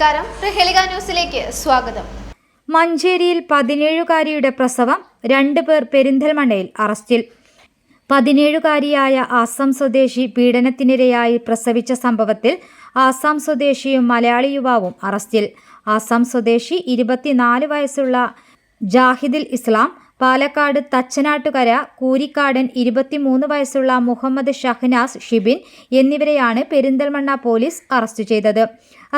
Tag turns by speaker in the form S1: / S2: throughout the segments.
S1: നമസ്കാരം. ന്യൂസിലേക്ക് സ്വാഗതം.
S2: മഞ്ചേരിയിൽ പതിനേഴുകാരിയുടെ പ്രസവം രണ്ട് പേർ പെരിന്തൽമണ്ണയിൽ അറസ്റ്റിൽ. പതിനേഴുകാരിയായ ആസാം സ്വദേശി പീഡനത്തിനിരയായി പ്രസവിച്ച സംഭവത്തിൽ ആസാം സ്വദേശിയും മലയാളി യുവാവും അറസ്റ്റിൽ. ആസാം സ്വദേശി ഇരുപത്തിനാല് വയസ്സുള്ള ജാഹിദിൽ ഇസ്ലാം പാലക്കാട് തച്ചനാട്ടുകര കൂരിക്കാടൻ ഇരുപത്തിമൂന്ന് വയസ്സുള്ള മുഹമ്മദ് ഷഹനാസ് ഷിബിൻ എന്നിവരെയാണ് പെരിന്തൽമണ്ണ പോലീസ് അറസ്റ്റ് ചെയ്തത്.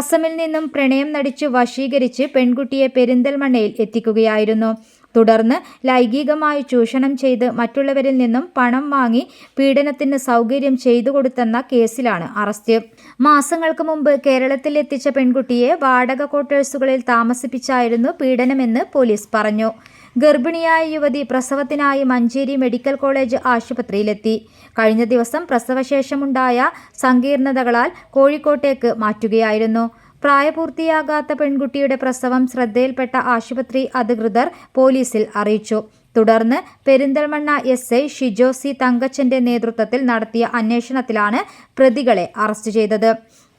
S2: അസമിൽ നിന്നും പ്രണയം നടിച്ചു വശീകരിച്ച് പെൺകുട്ടിയെ പെരിന്തൽമണ്ണയിൽ എത്തിക്കുകയായിരുന്നു. തുടർന്ന് ലൈംഗികമായി ചൂഷണം ചെയ്ത് മറ്റുള്ളവരിൽ നിന്നും പണം വാങ്ങി പീഡനത്തിന് സൗകര്യം ചെയ്തു കൊടുത്തെന്ന കേസിലാണ് അറസ്റ്റ്. മാസങ്ങൾക്ക് മുമ്പ് കേരളത്തിൽ എത്തിച്ച പെൺകുട്ടിയെ വാടക ക്വാർട്ടേഴ്സുകളിൽ താമസിപ്പിച്ചായിരുന്നു പീഡനമെന്ന് പോലീസ് പറഞ്ഞു. ഗർഭിണിയായ യുവതി പ്രസവത്തിനായി മഞ്ചേരി മെഡിക്കൽ കോളേജ് ആശുപത്രിയിലെത്തി. കഴിഞ്ഞ ദിവസം പ്രസവശേഷമുണ്ടായ സങ്കീർണതകളാൽ കോഴിക്കോട്ടേക്ക് മാറ്റുകയായിരുന്നു. പ്രായപൂർത്തിയാകാത്ത പെൺകുട്ടിയുടെ പ്രസവം ശ്രദ്ധയിൽപ്പെട്ട ആശുപത്രി അധികൃതർ പോലീസിൽ അറിയിച്ചു. തുടർന്ന് Perinthalmanna S I Shijo C തങ്കച്ചന്റെ നേതൃത്വത്തിൽ നടത്തിയ അന്വേഷണത്തിലാണ് പ്രതികളെ അറസ്റ്റ് ചെയ്തത്.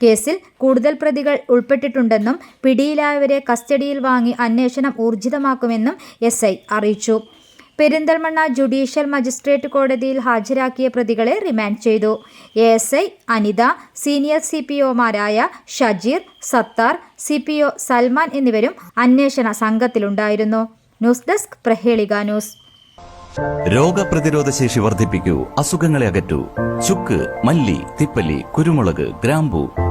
S2: കേസിൽ കൂടുതൽ പ്രതികൾ ഉൾപ്പെട്ടിട്ടുണ്ടെന്നും പിടിയിലായവരെ കസ്റ്റഡിയിൽ വാങ്ങി അന്വേഷണം ഊർജിതമാക്കുമെന്നും എസ് അറിയിച്ചു. പെരിന്തൽമണ്ണ ജുഡീഷ്യൽ മജിസ്ട്രേറ്റ് കോടതിയിൽ ഹാജരാക്കിയ പ്രതികളെ റിമാൻഡ് ചെയ്തു. A S I Anitha senior C P ഒമാരായ Shajeer Sathar C P O Salman എന്നിവരും അന്വേഷണ സംഘത്തിലുണ്ടായിരുന്നു. News desk Prahelika news.
S3: രോഗപ്രതിരോധ ശേഷി വർദ്ധിപ്പിക്കൂ അസുഖങ്ങളെ അകറ്റൂ. ചുക്ക് മല്ലി തിപ്പല്ലി കുരുമുളക് ഗ്രാമ്പു